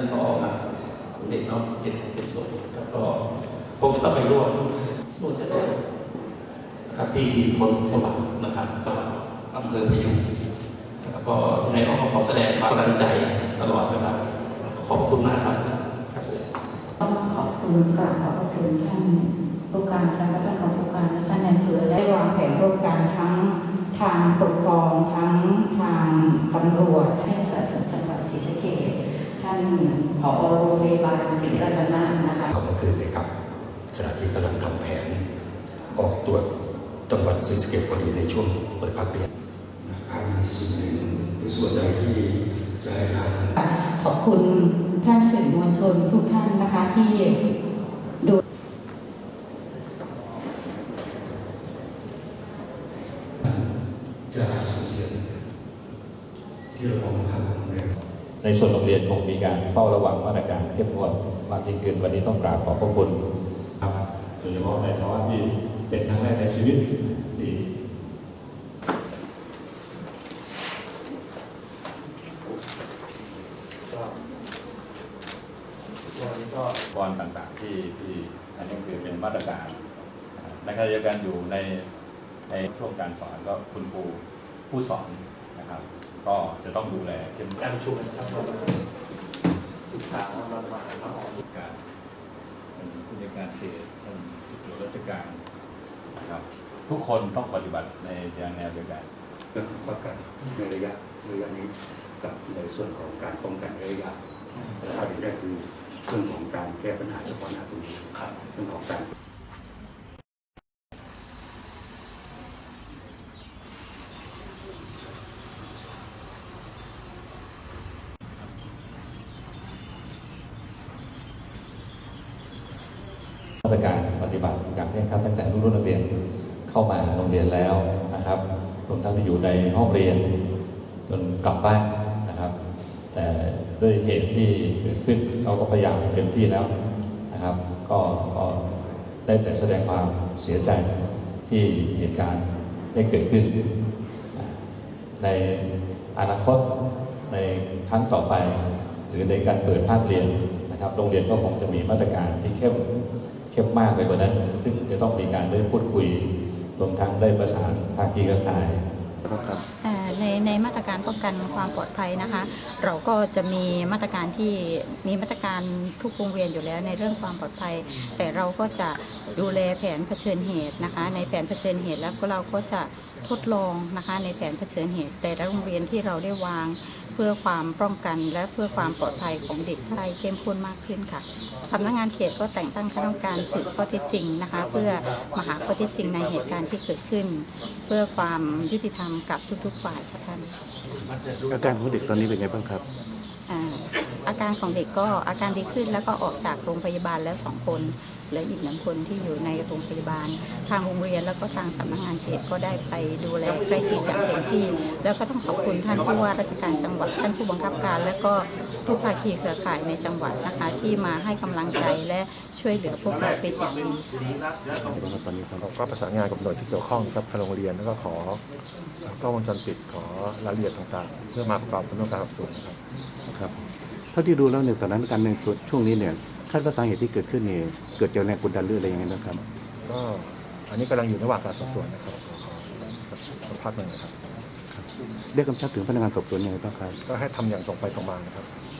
เด็กเนาะเป็นเป็นส่วนแล้วก็คงจะต้องไปร่วมร่วมจะได้นะครับที่บนสวัสดิ์นะครับก็อำเภอพยุงนะครับก็ยังไงก็ขอแสดงความกำลังใจตลอดนะครับ ขอบคุณมากครับต้องขอบคุณกราบขอบคุณท่านผู้การและก็ท่านรองผู้การและท่านนายอำเภอได้วางแผนร่วมกันทั้งทางปกครองทั้งทางตำรวจให้สาธารณสุขจังหวัดศรีส ท่านผอโรงพยาบาลศรีรัตนานะคะเข้ามาคืนเลยครับขณะที่กำลังทำแผน ออกตรวจจังหวัดศรีสะเกษพอดีในช่วงเปิดภาคเรียนทางส่วนหนึ่งหรือส่วนใดที่จะให้ทางขอบคุณท่านสื่อมวลชนทุกท่านนะคะที่ดูจะส่งเสียงที่เรามองทางของเรียน ในส่วนโรงเรียนคงมีการเฝ้าระวังมาตรการเข้มงวดมากยิ่งขึ้นวันนี้ต้องกราบขอบพระคุณครับโดยเฉพาะในภาวะที่เป็นครั้งแรกในชีวิตที่บอลต่างๆที่ที่อันนี้คือเป็นมาตรการนะครับในขณะเดียวกันอยู่ในในช่วงการสอนก็คุณครูผู้สอน นะครับ ก็จะต้องดูแลเข้มการประชุมนะครับเรามาปรึกษาเรามามาออกการเป็นผู้ในวยการเขตท่านผู้ตรวจราชการนะครับทุกคนต้องปฏิบัติในแนวเดียวกันเรื่องของป้องกันในระยะระยะนี้กับในส่วนของการป้องกันในระยะและถ้าอย่างแรกคือเรื่องของการแก้ปัญหาเฉพาะหน้าตรงนี้ครับเรื่องของการ มาตรการปฏิบัติอย่างเคร่งครัดตั้งแต่รุ่นรุ่นนักเรียนเข้ามาโรงเรียนแล้วนะครับรวมทั้งที่อยู่ในห้องเรียนจนกลับบ้านนะครับ แต่ด้วยเหตุที่เกิดขึ้นเราก็พยายามเต็มที่แล้วนะครับ ก็ก็ได้แต่แสดงความเสียใจที่เหตุการณ์ได้เกิดขึ้น ในอนาคตในครั้งต่อไป หรือในการเปิดภาคเรียนนะครับ โรงเรียนก็คงจะมีมาตรการที่เข้ม เข้มมากไปกว่านั้น ซึ่งจะต้องมีการได้พูดคุยรวมทั้งได้ประสานภาคีเครือข่ายครับในในมาตรการป้องกันความปลอดภัยนะคะ เราก็จะมีมาตรการที่มีมาตรการทุกโรงเรียนอยู่แล้วในเรื่องความปลอดภัย แต่เราก็จะดูแลแผนเผชิญเหตุนะคะ ในแผนเผชิญเหตุแล้วก็เราก็จะทดลองนะคะในแผนเผชิญเหตุ แต่ละโรงเรียนที่เราได้วาง เพื่อความป้องกันและเพื่อความปลอดภัยของเด็กได้เข้มข้นมากขึ้นค่ะสำนักงานเขตก็แต่งตั้งคณะกรรมการสืบข้อเท็จจริงนะคะ เพื่อมาหาข้อเท็จจริงในเหตุการณ์ที่เกิดขึ้น เพื่อความยุติธรรมกับทุกๆฝ่ายค่ะท่าน อาการของเด็กตอนนี้เป็นไงบ้างครับ อ่าอาการของเด็กก็อาการดีขึ้นแล้วก็ออกจากโรงพยาบาลแล้วสองคน เหลืออีกหนึ่งคนที่อยู่ในโรงพยาบาล ทางโรงเรียนแล้วก็ทางสำนักงานเขตก็ได้ไปดูแลใกล้ชิดอย่างเต็มที่ แล้วก็ต้องขอบคุณท่านผู้ว่าราชการจังหวัดท่านผู้บังคับการ และก็ทุกภาคีเครือข่ายในจังหวัดนะคะที่มาให้กำลังใจและช่วยเหลือพวกเราเป็นอย่างดีตอนนี้ครับเราก็ประสานงานกับหน่วยที่เกี่ยวข้องกับทางโรงเรียนแล้วก็ขอกล้องวงจรปิดขอรายละเอียดต่างๆ เพื่อมาประกอบสำนวนการสอบสวนนะครับครับเท่าที่ดูแล้วในยสถานการณ์ในช่วงนี้เนี่ย คาดว่าสาเหตุที่เกิดขึ้นเนี่ยเกิดจากแรงกดดันหรืออะไรยังไงนะครับ ก็อันนี้กำลังอยู่ระหว่างการสอบสวนนะครับขอขอสักสักพักหนึ่งนะครับ ได้กำชับถึงพนักงานสอบสวนยังไงบ้างครับ ก็ให้ทำอย่างตรงไปตรงมานะครับค